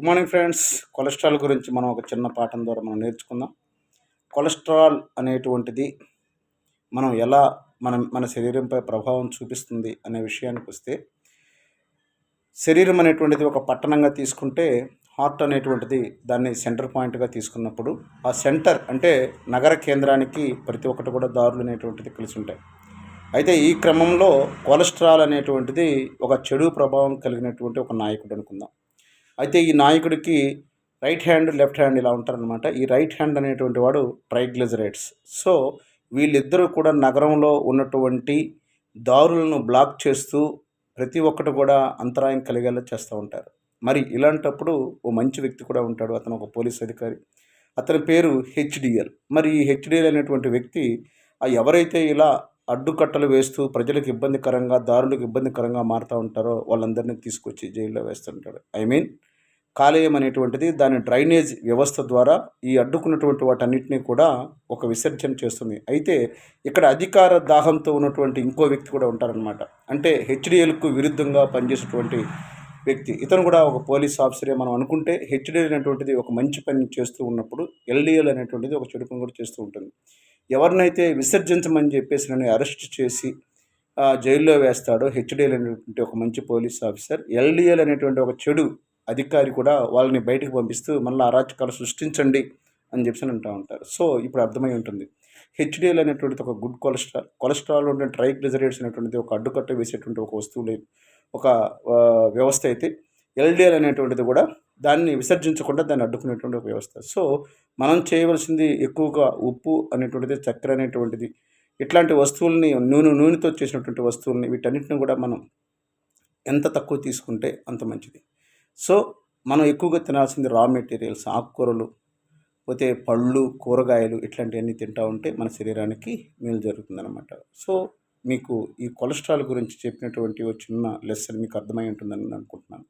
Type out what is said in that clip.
Good morning friends cholesterol గురించి మనం ఒక చిన్న పాఠం ద్వారా మనం నేర్చుకుందాం. కొలెస్ట్రాల్ అనేటువంటిది మనం ఎలా మన మన శరీరంపై ప్రభావం చూపిస్తుంది అనే విషయానికి వస్తే శరీరం అనేటువంటిది ఒక పట్టణంగా తీసుకుంటే హార్ట్ అనేటువంటిది దాన్ని సెంటర్ పాయింట్గా తీసుకున్నప్పుడు ఆ సెంటర్ అంటే నగర కేంద్రానికి ప్రతి ఒక్కటి కూడా దారులు అనేటువంటిది కలిసి ఉంటాయి. అయితే ఈ క్రమంలో కొలెస్ట్రాల్ అనేటువంటిది ఒక చెడు ప్రభావం కలిగినటువంటి ఒక నాయకుడు అనుకుందాం. అయితే ఈ నాయకుడికి రైట్ హ్యాండ్ లెఫ్ట్ హ్యాండ్ ఇలా ఉంటారనమాట ఈ రైట్ హ్యాండ్ అనేటువంటి వాడు ట్రైగ్లిజరైడ్స్ సో వీళ్ళిద్దరూ కూడా నగరంలో ఉన్నటువంటి దారులను బ్లాక్ చేస్తూ ప్రతి ఒక్కటి కూడా అంతరాయం కలిగేలా చేస్తూ ఉంటారు. మరి ఇలాంటప్పుడు ఓ మంచి వ్యక్తి కూడా ఉంటాడు. అతను ఒక పోలీస్ అధికారి. అతని పేరు హెచ్డిఎల్. మరి ఈ హెచ్డిఎల్ అనేటువంటి వ్యక్తి ఆ ఎవరైతే ఇలా అడ్డుకట్టలు వేస్తూ ప్రజలకు ఇబ్బందికరంగా దారులకు ఇబ్బందికరంగా మారుతూ ఉంటారో వాళ్ళందరినీ తీసుకొచ్చి జైల్లో వేస్తుంటాడు. ఐ మీన్ కాలేయం అనేటువంటిది దాని డ్రైనేజ్ వ్యవస్థ ద్వారా ఈ అడ్డుకున్నటువంటి వాటన్నిటినీ కూడా ఒక విసర్జన చేస్తుంది. అయితే ఇక్కడ అధికార దాహంతో ఉన్నటువంటి ఇంకో వ్యక్తి కూడా ఉంటారనమాట అంటే హెచ్డిఎల్కు విరుద్ధంగా పనిచేసేటువంటి వ్యక్తి. ఇతను కూడా ఒక పోలీస్ ఆఫీసరే మనం అనుకుంటే హెచ్డిఎల్ అనేటువంటిది ఒక మంచి పని చేస్తూ ఉన్నప్పుడు ఎల్డిఎల్ అనేటువంటిది ఒక చెడు పని కూడా చేస్తూ ఉంటుంది. ఎవరినైతే విసర్జించమని చెప్పేసి నన్ను అరెస్ట్ చేసి జైల్లో వేస్తాడో హెచ్డిఎల్ అనేటువంటి ఒక మంచి పోలీస్ ఆఫీసర్ ఎల్డిఎల్ అనేటువంటి ఒక చెడు అధికారి కూడా వాళ్ళని బయటకు పంపిస్తూ మళ్ళీ అరాచకాలు సృష్టించండి అని చెప్పి అంటూ ఉంటారు. సో ఇప్పుడు అర్థమై ఉంటుంది. హెచ్డిఎల్ అనేటువంటిది ఒక గుడ్ కొలెస్ట్రాల్. కొలెస్ట్రాల్ ఉండే ట్రైగ్లిజరైడ్స్ అనేటువంటిది ఒక అడ్డుకట్ట వేసేటువంటి ఒక వస్తువు లేదు. ఒక వ్యవస్థ అయితే ఎల్డిఎల్ అనేటువంటిది కూడా దాన్ని విసర్జించకుండా దాన్ని అడ్డుకునేటువంటి ఒక వ్యవస్థ. సో మనం చేయవలసింది ఎక్కువగా ఉప్పు అనేటువంటిది చక్కెర అనేటువంటిది. ఇట్లాంటి వస్తువుల్ని నూనె నూనెతో చేసినటువంటి వస్తువుల్ని వీటన్నిటిని కూడా మనం ఎంత తక్కువ తీసుకుంటే అంత మంచిది. సో మనం ఎక్కువగా తినాల్సింది రా మెటీరియల్స్ ఆకుకూరలు పోతే పళ్ళు కూరగాయలు ఇట్లాంటివన్నీ తింటూ ఉంటే మన శరీరానికి మేలు జరుగుతుందన్నమాట. సో మీకు ఈ కొలెస్ట్రాల్ గురించి చెప్పినటువంటి ఒక చిన్న లెసన్ మీకు అర్థమై ఉంటుందని అనుకుంటున్నాను.